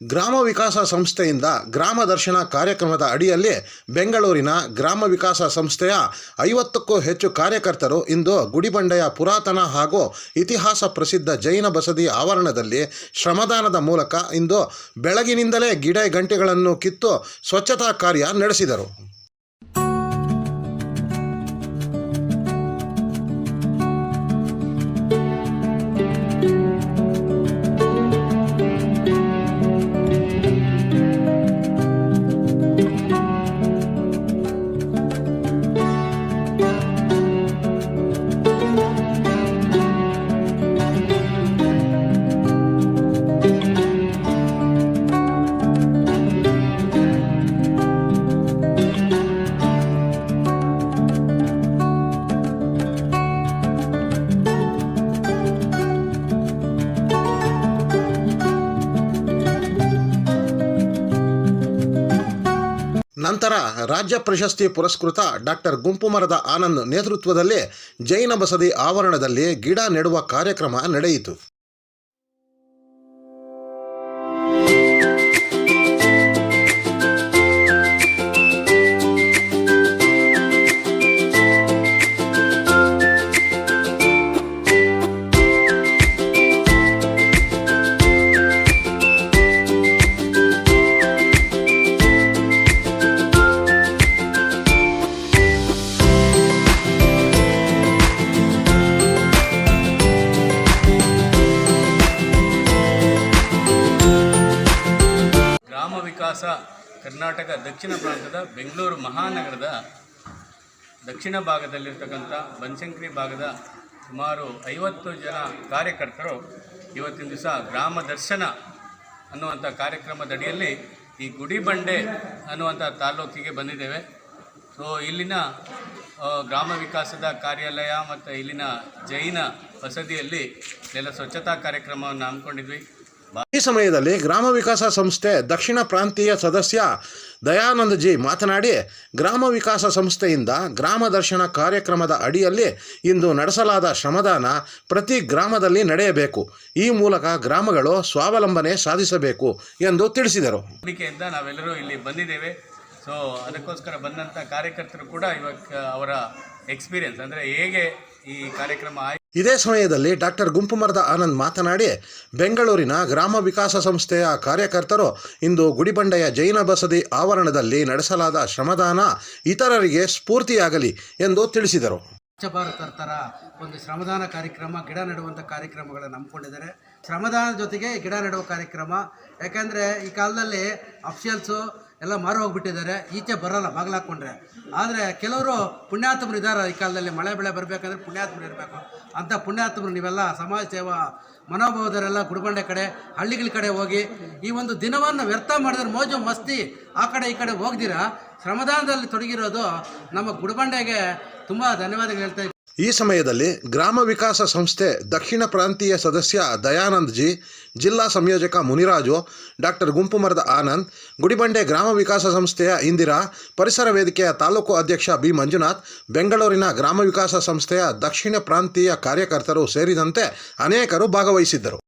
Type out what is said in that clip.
ಗ್ರಾಮ ವಿಕಾಸ ಸಂಸ್ಥೆಯಿಂದ ಗ್ರಾಮ ದರ್ಶನ ಕಾರ್ಯಕ್ರಮದ ಅಡಿಯಲ್ಲಿ ಬೆಂಗಳೂರಿನ ಗ್ರಾಮ ವಿಕಾಸ ಸಂಸ್ಥೆಯ ಐವತ್ತಕ್ಕೂ ಹೆಚ್ಚು ಕಾರ್ಯಕರ್ತರು ಇಂದು ಗುಡಿಬಂಡೆಯ ಪುರಾತನ ಹಾಗೂ ಇತಿಹಾಸ ಪ್ರಸಿದ್ಧ ಜೈನ ಬಸದಿ ಆವರಣದಲ್ಲಿ ಶ್ರಮದಾನದ ಮೂಲಕ ಇಂದು ಬೆಳಗಿನಿಂದಲೇ ಗಿಡ ಗಂಟೆಗಳನ್ನು ಕಿತ್ತು ಸ್ವಚ್ಛತಾ ಕಾರ್ಯ ನಡೆಸಿದರು. ನಂತರ ರಾಜ್ಯ ಪ್ರಶಸ್ತಿ ಪುರಸ್ಕೃತ ಡಾಕ್ಟರ್ ಗುಂಪುಮರದ ಆನಂದ್ ನೇತೃತ್ವದಲ್ಲಿ ಜೈನ ಬಸದಿ ಆವರಣದಲ್ಲಿ ಗಿಡ ನೆಡುವ ಕಾರ್ಯಕ್ರಮ ನಡೆಯಿತು. ವಿಕಾಸ ಕರ್ನಾಟಕ ದಕ್ಷಿಣ ಪ್ರಾಂತದ ಬೆಂಗಳೂರು ಮಹಾನಗರದ ದಕ್ಷಿಣ ಭಾಗದಲ್ಲಿರ್ತಕ್ಕಂಥ ಬನಶಂಕರಿ ಭಾಗದ ಸುಮಾರು ಐವತ್ತು ಜನ ಕಾರ್ಯಕರ್ತರು ಇವತ್ತಿನ ದಿವಸ ಗ್ರಾಮ ದರ್ಶನ ಅನ್ನುವಂಥ ಕಾರ್ಯಕ್ರಮದಡಿಯಲ್ಲಿ ಈ ಗುಡಿಬಂಡೆ ಅನ್ನುವಂಥ ತಾಲ್ಲೂಕಿಗೆ ಬಂದಿದ್ದೇವೆ. ಸೊ ಇಲ್ಲಿನ ಗ್ರಾಮ ವಿಕಾಸದ ಕಾರ್ಯಾಲಯ ಮತ್ತು ಇಲ್ಲಿನ ಜೈನ ಬಸದಿಯಲ್ಲಿ ಎಲ್ಲ ಸ್ವಚ್ಛತಾ ಕಾರ್ಯಕ್ರಮವನ್ನು ಹಮ್ಮಿಕೊಂಡಿದ್ವಿ. ಈ ಸಮಯದಲ್ಲಿ ಗ್ರಾಮ ವಿಕಾಸ ಸಂಸ್ಥೆ ದಕ್ಷಿಣ ಪ್ರಾಂತೀಯ ಸದಸ್ಯ ದಯಾನಂದ ಜಿ ಮಾತನಾಡಿ, ಗ್ರಾಮ ವಿಕಾಸ ಸಂಸ್ಥೆಯಿಂದ ಗ್ರಾಮ ದರ್ಶನ ಕಾರ್ಯಕ್ರಮದ ಅಡಿಯಲ್ಲಿ ಇಂದು ನಡೆಸಲಾದ ಶ್ರಮದಾನ ಪ್ರತಿ ಗ್ರಾಮದಲ್ಲಿ ನಡೆಯಬೇಕು. ಈ ಮೂಲಕ ಗ್ರಾಮಗಳು ಸ್ವಾವಲಂಬನೆ ಸಾಧಿಸಬೇಕು ಎಂದು ತಿಳಿಸಿದರು. ನಾವೆಲ್ಲರೂ ಇಲ್ಲಿ ಬಂದಿದ್ದೇವೆ. ಸೊ ಅದಕ್ಕೋಸ್ಕರ ಬಂದಂತ ಕಾರ್ಯಕರ್ತರು ಕೂಡ ಇವಾಗ ಅವರ ಎಕ್ಸ್ಪೀರಿಯನ್ಸ್ ಅಂದ್ರೆ ಹೇಗೆ ಈ ಕಾರ್ಯಕ್ರಮ ಇದೇ ಸಮಯದಲ್ಲಿ ಡಾಕ್ಟರ್ ಗುಂಪುಮರದ ಆನಂದ್ ಮಾತನಾಡಿ, ಬೆಂಗಳೂರಿನ ಗ್ರಾಮ ವಿಕಾಸ ಸಂಸ್ಥೆಯ ಕಾರ್ಯಕರ್ತರು ಇಂದು ಗುಡಿಬಂಡೆಯ ಜೈನ ಬಸದಿ ಆವರಣದಲ್ಲಿ ನಡೆಸಲಾದ ಶ್ರಮದಾನ ಇತರರಿಗೆ ಸ್ಫೂರ್ತಿಯಾಗಲಿ ಎಂದು ತಿಳಿಸಿದರು. ಸ್ವಚ್ಛ ಭಾರತ ಥರ ಒಂದು ಶ್ರಮದಾನ ಕಾರ್ಯಕ್ರಮ, ಗಿಡ ನೆಡುವಂಥ ಕಾರ್ಯಕ್ರಮಗಳನ್ನು ನಂಬ್ಕೊಂಡಿದ್ದಾರೆ ಶ್ರಮದಾನದ ಜೊತೆಗೆ ಗಿಡ ನೆಡುವ ಕಾರ್ಯಕ್ರಮ, ಯಾಕೆಂದರೆ ಈ ಕಾಲದಲ್ಲಿ ಅಫಿಷಿಯಲ್ಸು ಎಲ್ಲ ಮಾರು ಹೋಗ್ಬಿಟ್ಟಿದ್ದಾರೆ. ಈಚೆ ಬರೋಲ್ಲ, ಬಾಗಿಲು ಹಾಕ್ಕೊಂಡ್ರೆ. ಆದರೆ ಕೆಲವರು ಪುಣ್ಯಾತ್ಮರು ಇದ್ದಾರೆ ಈ ಕಾಲದಲ್ಲಿ. ಮಳೆ ಬೆಳೆ ಬರಬೇಕಂದ್ರೆ ಪುಣ್ಯಾತ್ಮರು ಇರಬೇಕು. ಅಂಥ ಪುಣ್ಯಾತ್ಮರು ನೀವೆಲ್ಲ ಸಮಾಜ ಸೇವಾ ಮನೋಭಾವದರೆಲ್ಲ ಗುಡ್ಬಂಡೆ ಕಡೆ, ಹಳ್ಳಿಗಳ ಕಡೆ ಹೋಗಿ ಈ ಒಂದು ದಿನವನ್ನು ವ್ಯರ್ಥ ಮಾಡಿದ್ರೆ ಮೋಜು ಮಸ್ತಿ ಆ ಕಡೆ ಈ ಕಡೆ ಹೋಗ್ದಿರಾ? ಶ್ರಮದಾನದಲ್ಲಿ ತೊಡಗಿರೋದು ನಮ್ಮ ಗುಡ್ಬಂಡೆಗೆ ತುಂಬ ಧನ್ಯವಾದಗಳು ಹೇಳ್ತಾ. ಈ ಸಮಯದಲ್ಲಿ ಗ್ರಾಮ ವಿಕಾಸ ಸಂಸ್ಥೆ ದಕ್ಷಿಣ ಪ್ರಾಂತೀಯ ಸದಸ್ಯ ದಯಾನಂದ್ ಜಿ ಜಿಲ್ಲಾ ಸಂಯೋಜಕ ಮುನಿರಾಜು, ಡಾಕ್ಟರ್ ಗುಂಪುಮರದ ಆನಂದ್, ಗುಡಿಬಂಡೆ ಗ್ರಾಮ ವಿಕಾಸ ಸಂಸ್ಥೆಯ ಇಂದಿರಾ, ಪರಿಸರ ವೇದಿಕೆಯ ತಾಲೂಕು ಅಧ್ಯಕ್ಷ ಬಿ ಮಂಜುನಾಥ್, ಬೆಂಗಳೂರಿನ ಗ್ರಾಮ ವಿಕಾಸ ಸಂಸ್ಥೆಯ ದಕ್ಷಿಣ ಪ್ರಾಂತೀಯ ಕಾರ್ಯಕರ್ತರು ಸೇರಿದಂತೆ ಅನೇಕರು ಭಾಗವಹಿಸಿದ್ದರು.